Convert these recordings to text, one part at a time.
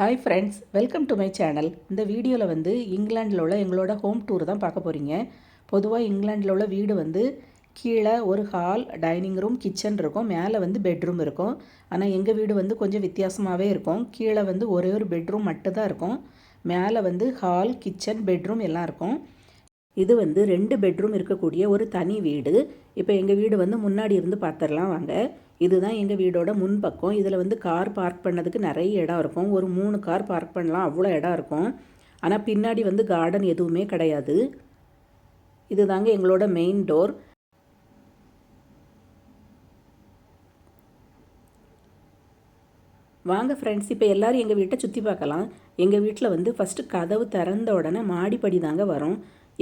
Hi friends welcome to my channel இந்த வீடியோவில் வந்து இங்கிலாண்டில் உள்ள எங்களோட ஹோம் டூர் தான் பார்க்க போகிறீங்க பொதுவாக இங்கிலாண்டில் உள்ள வீடு வந்து கீழே ஒரு ஹால் டைனிங் ரூம் கிச்சன் இருக்கும். மேலே வந்து பெட்ரூம் இருக்கும். ஆனால் எங்கள் வீடு வந்து கொஞ்சம் வித்தியாசமாகவே இருக்கும். கீழே வந்து ஒரே ஒரு பெட்ரூம் மட்டும்தான் இருக்கும். மேலே வந்து ஹால் கிச்சன் பெட்ரூம் எல்லாம் இருக்கும். இது வந்து ரெண்டு பெட்ரூம் இருக்கக்கூடிய ஒரு தனி வீடு. இப்போ எங்கள் வீடு வந்து முன்னாடி இருந்து பார்த்துடலாம் வாங்க. இதுதான் எங்கள் வீடோட முன்பக்கம். இதில் வந்து கார் பார்க் பண்ணதுக்கு நிறைய இடம் இருக்கும். ஒரு மூணு கார் பார்க் பண்ணலாம். அவ்வளோ இடம் இருக்கும். ஆனால் பின்னாடி வந்து கார்டன் எதுவுமே கிடையாது. இது தாங்க எங்களோட மெயின் டோர் வாங்க ஃப்ரெண்ட்ஸ் இப்போ எல்லோரும் எங்கள் வீட்டை சுற்றி பார்க்கலாம். எங்கள் வீட்டில் வந்து ஃபஸ்ட்டு கதவு திறந்த உடனே மாடிப்படி தாங்க வரும்.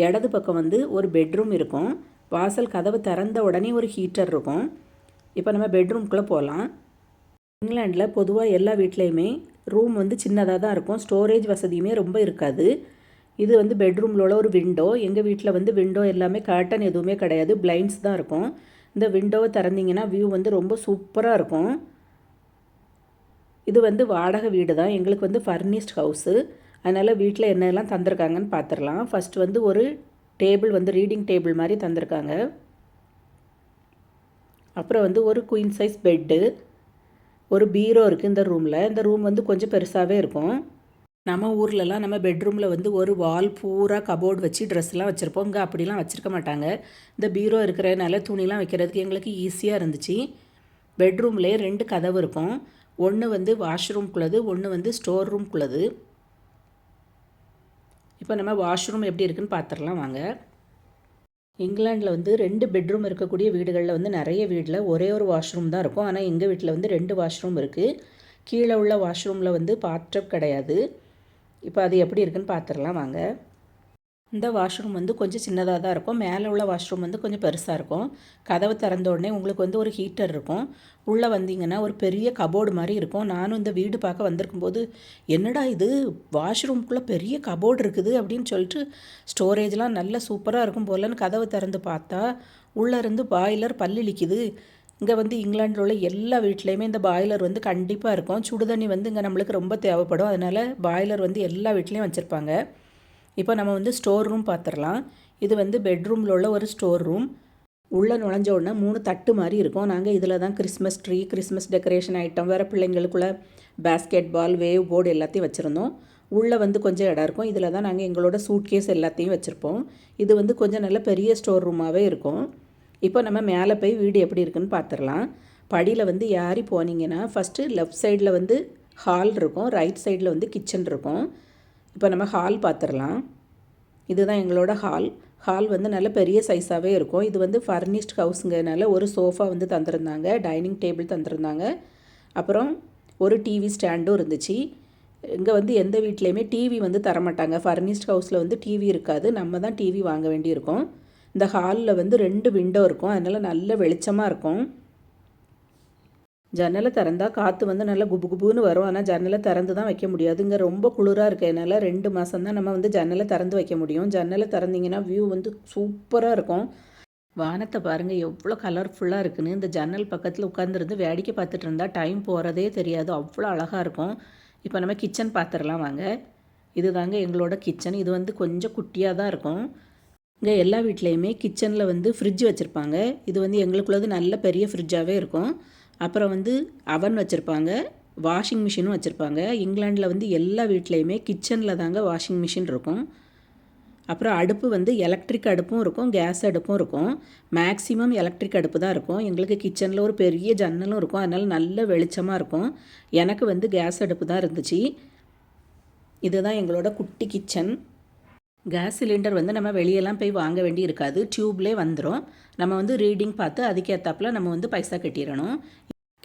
இடது பக்கம் வந்து ஒரு பெட்ரூம் இருக்கும். வாசல் கதவு திறந்த உடனே ஒரு ஹீட்டர் இருக்கும். இப்போ நம்ம பெட்ரூம்குள்ளே போகலாம். இங்கிலாண்டில் பொதுவாக எல்லா வீட்லேயுமே ரூம் வந்து சின்னதாக தான் இருக்கும். ஸ்டோரேஜ் வசதியுமே ரொம்ப இருக்காது. இது வந்து பெட்ரூமில் உள்ள ஒரு விண்டோ எங்கள் வீட்டில் வந்து விண்டோ எல்லாமே கர்டன் எதுவுமே கிடையாது. பிளைண்ட்ஸ் தான் இருக்கும். இந்த விண்டோவை திறந்தீங்கன்னா வியூ வந்து ரொம்ப சூப்பராக இருக்கும். இது வந்து வாடகை வீடு தான். எங்களுக்கு வந்து ஃபர்னிஷ்ட் ஹவுஸு அதனால் வீட்டில் என்னெல்லாம் தந்திருக்காங்கன்னு பார்த்துடலாம். ஃபஸ்ட் வந்து ஒரு டேபிள் வந்து ரீடிங் டேபிள் மாதிரி தந்திருக்காங்க. அப்புறம் வந்து ஒரு குயின் சைஸ் பெட்டு ஒரு பீரோ இருக்குது இந்த ரூமில் இந்த ரூம் வந்து கொஞ்சம் பெருசாகவே இருக்கும். நம்ம ஊர்லலாம் நம்ம பெட்ரூமில் வந்து ஒரு வால் பூரா கபோர்டு வச்சு ட்ரெஸ்லாம் வச்சுருப்போம். இங்கே அப்படிலாம் வச்சுருக்க மாட்டாங்க. இந்த பீரோ இருக்கிறதுனால துணிலாம் வைக்கிறதுக்கு எங்களுக்கு ஈஸியாக இருந்துச்சு. பெட்ரூம்லேயே ரெண்டு கதவு இருக்கும். ஒன்று வந்து வாஷ்ரூம்குள்ளது ஒன்று வந்து ஸ்டோர் ரூம்குள்ளது இப்போ நம்ம வாஷ்ரூம் எப்படி இருக்குன்னு பார்த்துடலாம் வாங்க. இங்கிலாண்டில் வந்து ரெண்டு பெட்ரூம் இருக்கக்கூடிய வீடுகளில் வந்து நிறைய வீட்டில் ஒரே ஒரு வாஷ்ரூம் தான் இருக்கும். ஆனால் எங்கள் வீட்டில் வந்து ரெண்டு வாஷ்ரூம் இருக்குது கீழே உள்ள வாஷ்ரூமில் வந்து பாத்டப் கிடையாது. இப்போ அது எப்படி இருக்குன்னு பார்த்துடலாம் வாங்க. இந்த வாஷ்ரூம் வந்து கொஞ்சம் சின்னதாக தான் இருக்கும். மேலே உள்ள வாஷ்ரூம் வந்து கொஞ்சம் பெருசாக இருக்கும். கதவு திறந்த உடனே உங்களுக்கு வந்து ஒரு ஹீட்டர் இருக்கும். உள்ளே வந்தீங்கன்னா ஒரு பெரிய கபோர்டு மாதிரி இருக்கும். நானும் இந்த வீடு பார்க்க வந்திருக்கும் போது என்னடா இது? வாஷ்ரூம்குள்ளே பெரிய கபோர்டு இருக்குது அப்படின்னு சொல்லிட்டு ஸ்டோரேஜ்லாம் நல்ல சூப்பராக இருக்கும் போலன்னு கதவு திறந்து பார்த்தா உள்ளே இருந்து பாய்லர் பல்லிழிக்குது இங்கே வந்து இங்கிலாண்டில் உள்ள எல்லா வீட்லேயுமே இந்த பாய்லர் வந்து கண்டிப்பாக இருக்கும். சுடுதண்ணி வந்து இங்கே நம்மளுக்கு ரொம்ப தேவைப்படும். அதனால் பாய்லர் வந்து எல்லா வீட்லேயும் வச்சுருப்பாங்க. இப்போ நம்ம வந்து ஸ்டோர் ரூம் பார்த்துடலாம். இது வந்து பெட்ரூமில் உள்ள ஒரு ஸ்டோர் ரூம் உள்ளே நுழைஞ்ச உடனே மூணு தட்டு மாதிரி இருக்கும். நாங்கள் இதில் தான் Christmas tree Christmas decoration item வேறு பிள்ளைங்களுக்குள்ள பேஸ்கெட் பால் வேவ் போர்டு எல்லாத்தையும் வச்சுருந்தோம். உள்ளே வந்து கொஞ்சம் இடம் இருக்கும். இதில் தான் நாங்கள் எங்களோட சூட்கேஸ் எல்லாத்தையும் வச்சுருப்போம். இது வந்து கொஞ்சம் நல்ல பெரிய ஸ்டோர் ரூமாகவே இருக்கும். இப்போ நம்ம மேலே போய் வீடு எப்படி இருக்குன்னு பார்த்துடலாம். படியில் வந்து யாரி போனீங்கன்னா ஃபஸ்ட்டு லெஃப்ட் சைடில் வந்து ஹால் இருக்கும். ரைட் சைடில் வந்து கிச்சன் இருக்கும். இப்போ நம்ம ஹால் பார்த்துடலாம். இதுதான் எங்களோட ஹால் ஹால் வந்து நல்ல பெரிய சைஸாகவே இருக்கும். இது வந்து ஃபர்னிஷ்ட் ஹவுஸுங்கிறதுனால ஒரு சோஃபா வந்து தந்திருந்தாங்க. Dining table தந்திருந்தாங்க. அப்புறம் ஒரு டிவி ஸ்டாண்டும் இருந்துச்சு. இங்கே வந்து எந்த வீட்லேயுமே டிவி வந்து தரமாட்டாங்க. ஃபர்னிஷ்ட் ஹவுஸில் வந்து டிவி இருக்காது. நம்ம தான் டிவி வாங்க வேண்டியிருக்கும். இந்த ஹாலில் வந்து ரெண்டு விண்டோ இருக்கும். அதனால் நல்ல வெளிச்சமாக இருக்கும். ஜன்னலை திறந்தால் காற்று வந்து நல்லா குபு குபுன்னு வரும். ஆனால் ஜன்னலை திறந்து தான் வைக்க முடியாது இங்கே ரொம்ப குளிராக இருக்கிறதுனால ரெண்டு மாதம் தான் நம்ம வந்து ஜன்னலை திறந்து வைக்க முடியும். ஜன்னலை திறந்தீங்கன்னா வியூ வந்து சூப்பராக இருக்கும். வானத்தை பாருங்கள் எவ்வளோ கலர்ஃபுல்லாக இருக்குன்னு. இந்த ஜன்னல் பக்கத்தில் உட்காந்துருந்து வேடிக்கை பார்த்துட்டு இருந்தால் டைம் போகிறதே தெரியாது. அவ்வளோ அழகாக இருக்கும். இப்போ நம்ம கிச்சன் பார்த்துடலாம் வாங்க. இது தாங்க எங்களோட கிச்சன் இது வந்து கொஞ்சம் குட்டியாக தான் இருக்கும். இங்கே எல்லா வீட்லேயுமே கிச்சனில் வந்து ஃப்ரிட்ஜ் வச்சுருப்பாங்க. இது வந்து எங்களுக்குள்ளது நல்ல பெரிய ஃப்ரிட்ஜாகவே இருக்கும். அப்புறம் வந்து அவன் வச்சுருப்பாங்க வாஷிங் மிஷினும் வச்சுருப்பாங்க. இங்கிலாண்டில் வந்து எல்லா வீட்லேயுமே கிச்சனில் தாங்க வாஷிங் மிஷின் இருக்கும். அப்புறம் அடுப்பு வந்து எலக்ட்ரிக் அடுப்பும் இருக்கும் கேஸ் அடுப்பும் இருக்கும். மேக்ஸிமம் எலக்ட்ரிக் அடுப்பு தான் இருக்கும். எங்களுக்கு கிச்சனில் ஒரு பெரிய ஜன்னலும் இருக்கும். அதனால் நல்ல வெளிச்சமாக இருக்கும். எனக்கு வந்து கேஸ் அடுப்பு தான் இருந்துச்சு. இதுதான் எங்களோட குட்டி கிச்சன் கேஸ் சிலிண்டர் வந்து நம்ம வெளியெல்லாம் போய் வாங்க வேண்டி இருக்காது டியூப்லே வந்துடும் நம்ம வந்து ரீடிங் பார்த்து அதுக்கேற்றாப்புல நம்ம வந்து பைசா கட்டிடணும்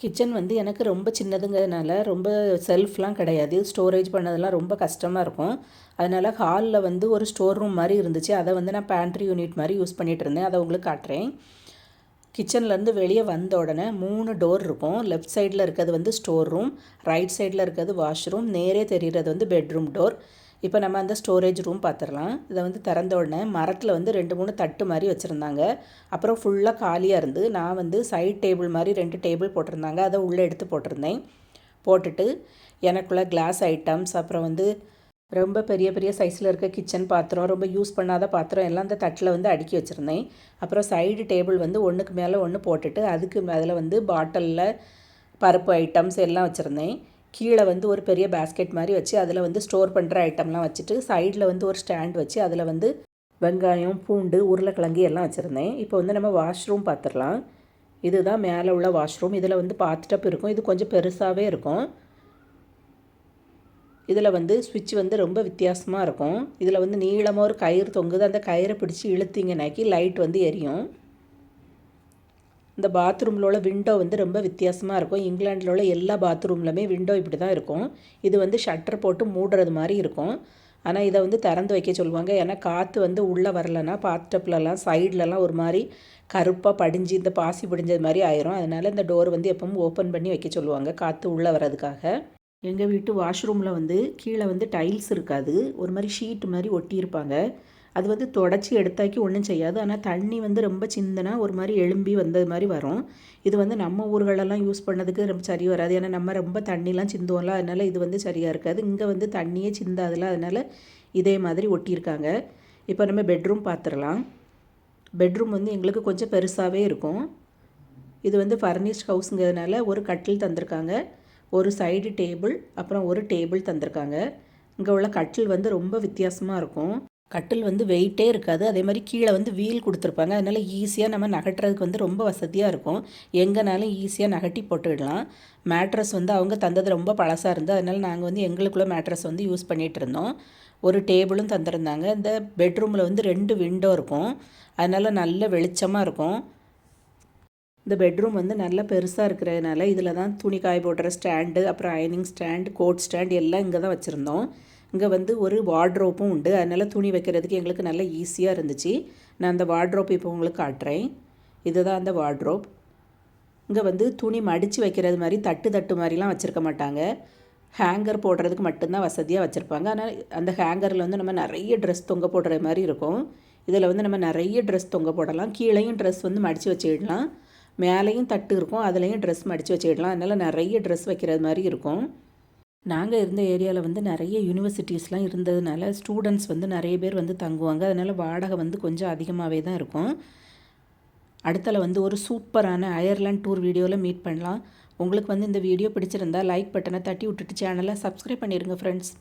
கிச்சன் வந்து எனக்கு ரொம்ப சின்னதுங்கிறதுனால ரொம்ப செல்ஃப்லாம் கிடையாது. ஸ்டோரேஜ் பண்ணதெல்லாம் ரொம்ப கஷ்டமாக இருக்கும். அதனால் ஹாலில் வந்து ஒரு ஸ்டோர் ரூம் மாதிரி இருந்துச்சு. அதை வந்து நான் பேண்ட்ரி யூனிட் மாதிரி யூஸ் பண்ணிகிட்டு இருந்தேன் அதை உங்களுக்கு காட்டுறேன். கிச்சன்லேருந்து வெளியே வந்த உடனே மூணு டோர் இருக்கும். லெஃப்ட் சைடில் இருக்கிறது வந்து ஸ்டோர் ரூம் ரைட் சைடில் இருக்கிறது வாஷ்ரூம் நேரே தெரிகிறது வந்து பெட்ரூம் டோர் இப்போ நம்ம அந்த ஸ்டோரேஜ் ரூம் பார்த்துடலாம். இதை வந்து திறந்த உடனே மரத்தில் வந்து ரெண்டு மூணு தட்டு மாதிரி வச்சுருந்தாங்க. அப்புறம் ஃபுல்லாக காலியாக இருந்து நான் வந்து சைட் டேபிள் மாதிரி ரெண்டு டேபிள் போட்டிருந்தாங்க. அதை உள்ளே எடுத்து போட்டிருந்தேன். போட்டுட்டு எனக்குள்ள கிளாஸ் ஐட்டம்ஸ் அப்புறம் வந்து ரொம்ப பெரிய பெரிய சைஸில் இருக்க கிச்சன் பாத்திரம் ரொம்ப யூஸ் பண்ணாத பாத்திரம் எல்லாம் அந்த தட்டில் வந்து அடுக்கி வச்சுருந்தேன். அப்புறம் சைடு டேபிள் வந்து ஒன்றுக்கு மேலே ஒன்று போட்டுட்டு அதுக்கு அதில் வந்து பாட்டிலில் பருப்பு ஐட்டம்ஸ் எல்லாம் வச்சுருந்தேன். கீழே வந்து ஒரு பெரிய பேஸ்கெட் மாதிரி வச்சு அதில் வந்து ஸ்டோர் பண்ணுற ஐட்டம்லாம் வச்சுட்டு சைடில் வந்து ஒரு ஸ்டாண்ட் வச்சு அதில் வந்து வெங்காயம் பூண்டு உருளைக்கிழங்கு எல்லாம் வச்சுருந்தேன். இப்போ வந்து நம்ம வாஷ்ரூம் பார்த்துடலாம் இதுதான் மேலே உள்ள வாஷ்ரூம் இதில் வந்து பாத்டப் இருக்கும் இது கொஞ்சம் பெருசாகவே இருக்கும். இதில் வந்து சுவிட்ச் வந்து ரொம்ப வித்தியாசமாக இருக்கும். இதில் வந்து நீளமாக ஒரு கயிறு தொங்குது. அந்த கயிறை பிடிச்சி இழுத்திங்கனாக்கி லைட் வந்து எரியும். இந்த பாத்ரூமில் உள்ள விண்டோ வந்து ரொம்ப வித்தியாசமாக இருக்கும். இங்கிலாண்டில் உள்ள எல்லா பாத்ரூம்லையுமே விண்டோ இப்படி தான் இருக்கும். இது வந்து ஷட்டர் போட்டு மூடுறது மாதிரி இருக்கும். ஆனால் இதை வந்து திறந்து வைக்க சொல்லுவாங்க. ஏன்னா காற்று வந்து உள்ளே வரலன்னா பாத்டப்லலாம் சைட்லலாம் ஒரு மாதிரி கருப்பாக படிஞ்சு இந்த பாசி பிடிஞ்சது மாதிரி ஆயிரும். அதனால் இந்த டோர் வந்து எப்பவும் ஓப்பன் பண்ணி வைக்க சொல்லுவாங்க காற்று உள்ளே வர்றதுக்காக. எங்கள் வீட்டு வாஷ்ரூமில் வந்து கீழே வந்து டைல்ஸ் இருக்காது. ஒரு மாதிரி ஷீட் மாதிரி ஒட்டியிருப்பாங்க. அது வந்து தொடச்சி எடுத்தாக்கி ஒன்றும் செய்யாது. ஆனால் தண்ணி வந்து ரொம்ப சிந்தனா ஒரு மாதிரி எலும்பி வந்தது மாதிரி வரும். இது வந்து நம்ம ஊர்களெல்லாம் யூஸ் பண்ணதுக்கு ரொம்ப சரி வராது. ஏன்னா நம்ம ரொம்ப தண்ணிலாம் சிந்துவோம்ல அதனால் இது வந்து சரியாக இருக்காது. இங்கே வந்து தண்ணியே சிந்தாதுல அதனால் இதே மாதிரி ஒட்டியிருக்காங்க. இப்போ நம்ம பெட்ரூம் பார்த்துடலாம் பெட்ரூம் வந்து எங்களுக்கு கொஞ்சம் பெருசாகவே இருக்கும். இது வந்து ஃபர்னிஷ்ட் ஹவுஸுங்கிறதுனால ஒரு கட்டில் தந்திருக்காங்க. ஒரு சைடு டேபிள் அப்புறம் ஒரு டேபிள் தந்திருக்காங்க. இங்கே உள்ள கட்டில் வந்து ரொம்ப வித்தியாசமாக இருக்கும். கட்டில் வந்து வெயிட்டே இருக்காது. அதே மாதிரி கீழே வந்து வீல் கொடுத்துருப்பாங்க. அதனால் ஈஸியாக நம்ம நகட்டுறதுக்கு வந்து ரொம்ப வசதியாக இருக்கும். எங்கேனாலும் ஈஸியாக நகட்டி போட்டுவிடலாம் மேட்ரஸ் வந்து அவங்க தந்தது ரொம்ப பழசாக இருந்தது. அதனால் நாங்கள் வந்து எங்களுக்குள்ள மேட்ரஸ் வந்து யூஸ் பண்ணிகிட்டு இருந்தோம். ஒரு டேபிளும் தந்திருந்தாங்க. இந்த பெட்ரூமில் வந்து ரெண்டு விண்டோ இருக்கும். அதனால் நல்ல வெளிச்சமாக இருக்கும். இந்த பெட்ரூம் வந்து நல்லா பெருசாக இருக்கிறதுனால இதில் தான் துணி காய போடுற ஸ்டாண்டு அப்புறம் அயனிங் ஸ்டாண்ட் கோட் ஸ்டாண்ட் எல்லாம் இங்கே தான் வச்சுருந்தோம். இங்கே வந்து ஒரு வார்ட்ரோப்பும் உண்டு. அதனால் துணி வைக்கிறதுக்கு எங்களுக்கு நல்ல ஈஸியாக இருந்துச்சு. நான் அந்த வார்ட்ரோப் இப்போ உங்களுக்கு காட்டுறேன். இதுதான் அந்த வார்ட்ரோப் இங்கே வந்து துணி மடித்து வைக்கிறது மாதிரி தட்டு தட்டு மாதிரிலாம் வச்சுருக்க மாட்டாங்க. ஹேங்கர் போடுறதுக்கு மட்டும்தான் வசதியாக வச்சுருப்பாங்க. ஆனால் அந்த ஹேங்கரில் வந்து நம்ம நிறைய ட்ரெஸ் தொங்க போடுற மாதிரி இருக்கும். இதில் வந்து நம்ம நிறைய ட்ரெஸ் தொங்க போடலாம். கீழேயும் ட்ரெஸ் வந்து மடித்து வச்சிடலாம். மேலேயும் தட்டு இருக்கும். அதுலேயும் ட்ரெஸ் மடித்து வச்சுடலாம். அதனால் நிறைய ட்ரெஸ் வைக்கிறது மாதிரி இருக்கும். நாங்கள் இருந்த ஏரியாவில் வந்து நிறைய யூனிவர்சிட்டிஸ்லாம் இருந்ததுனால ஸ்டூடெண்ட்ஸ் வந்து நிறைய பேர் வந்து தங்குவாங்க. அதனால் வாடகை வந்து கொஞ்சம் அதிகமாகவே தான் இருக்கும். அடுத்தல வந்து ஒரு சூப்பரான அயர்லாண்ட் டூர் வீடியோவில் மீட் பண்ணலாம். உங்களுக்கு வந்து இந்த வீடியோ பிடிச்சிருந்தா லைக் பட்டனை தட்டி விட்டுட்டு சேனலை சப்ஸ்கிரைப் பண்ணிடுங்க ஃப்ரெண்ட்ஸ்